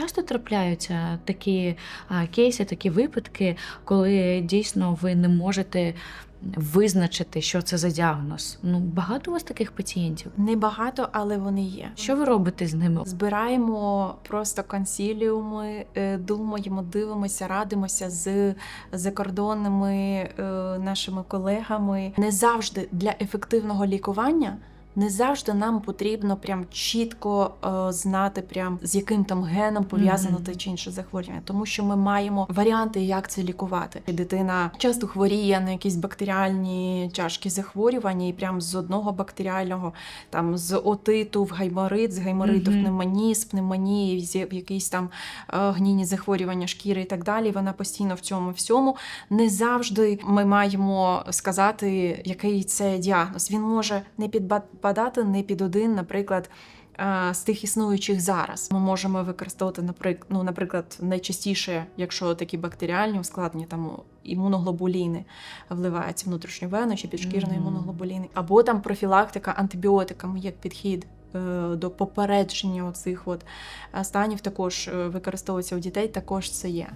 часто трапляються такі кейси, такі випадки, коли дійсно ви не можете визначити, що це за діагноз. Ну багато у вас таких пацієнтів. Небагато, але вони є. Що ви робите з ними? Збираємо просто консіліуми, е, думаємо, дивимося, радимося з закордонними е, нашими колегами. Не завжди для ефективного лікування. Не завжди нам потрібно прям чітко е, знати, прям з яким там геном пов'язано Мгм. те чи інше захворювання, тому що ми маємо варіанти, як це лікувати. Дитина часто хворіє на якісь бактеріальні тяжкі захворювання, і прям з одного бактеріального там з отиту в гайморит, з гаймориту в Мгм. пневмонії, з пневмонії, з в якісь там е, гнійні захворювання шкіри і так далі. Вона постійно в цьому всьому. Не завжди ми маємо сказати, який це діагноз. Він може не підпадати не під один, наприклад. е, З тих існуючих зараз ми можемо використовувати, наприклад, ну, наприклад, найчастіше, якщо такі бактеріальні ускладнення, там імуноглобуліни вливаються внутрішньовено чи підшкірної Мгм. імуноглобуліни, або там профілактика антибіотиками як підхід е, до попередження оцих от е, станів також використовується у дітей, також це є.